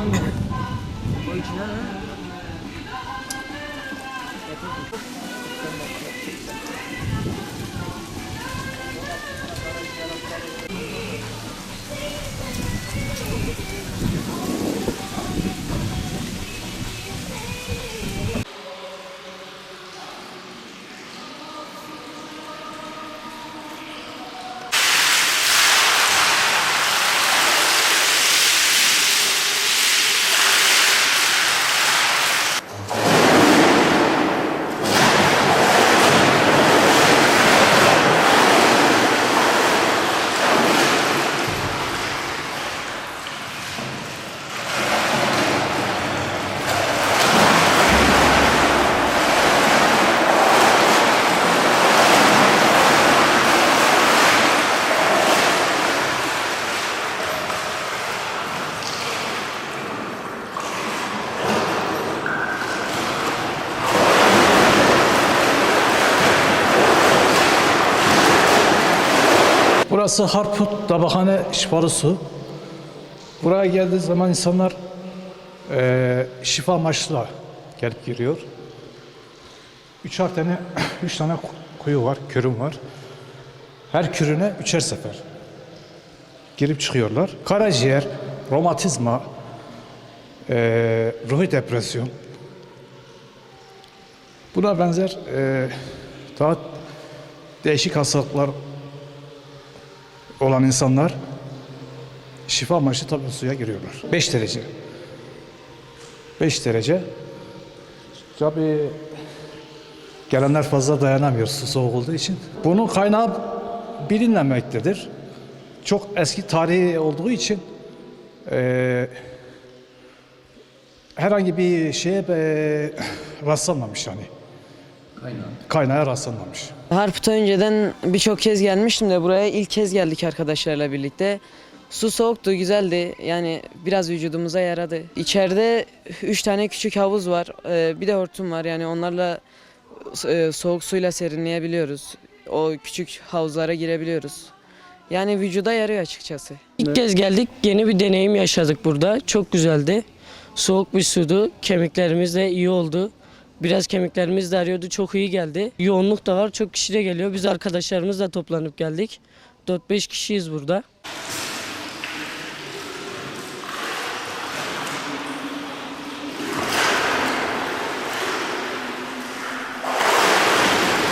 O Burası Harput Tabahane Şifalı Su. Buraya geldiği zaman insanlar eee şifa amaçlı gelip giriyor. Üçer tane, üç tane kuyu var, kürüm var. Her kürüne üçer sefer girip çıkıyorlar. Karaciğer, romatizma, eee ruhi depresyon, buna benzer eee, daha değişik hastalıklar olan insanlar şifa amaçlı tabii suya giriyorlar. 5 derece. 5 derece. Tabii gelenler fazla dayanamıyor su soğuk olduğu için. Bunun kaynağı bilinmemektedir. Çok eski tarihi olduğu için eee, herhangi bir şeye eee, rastlanmamış yani. Kaynağı. Kaynağa rastlanmamış. Harput'a önceden birçok kez gelmiştim de buraya ilk kez geldik arkadaşlarla birlikte. Su soğuktu, güzeldi. Yani biraz vücudumuza yaradı. İçeride üç tane küçük havuz var. Ee, bir de hortum var. Yani onlarla e, soğuk suyla serinleyebiliyoruz. O küçük havuzlara girebiliyoruz. Yani vücuda yarıyor açıkçası. İlk kez geldik, yeni bir deneyim yaşadık burada. Çok güzeldi. Soğuk bir sudu, kemiklerimiz de iyi oldu. Biraz kemiklerimiz de arıyordu, çok iyi geldi. Yoğunluk da var, çok kişi de geliyor. Biz arkadaşlarımızla toplanıp geldik. 4-5 kişiyiz burada.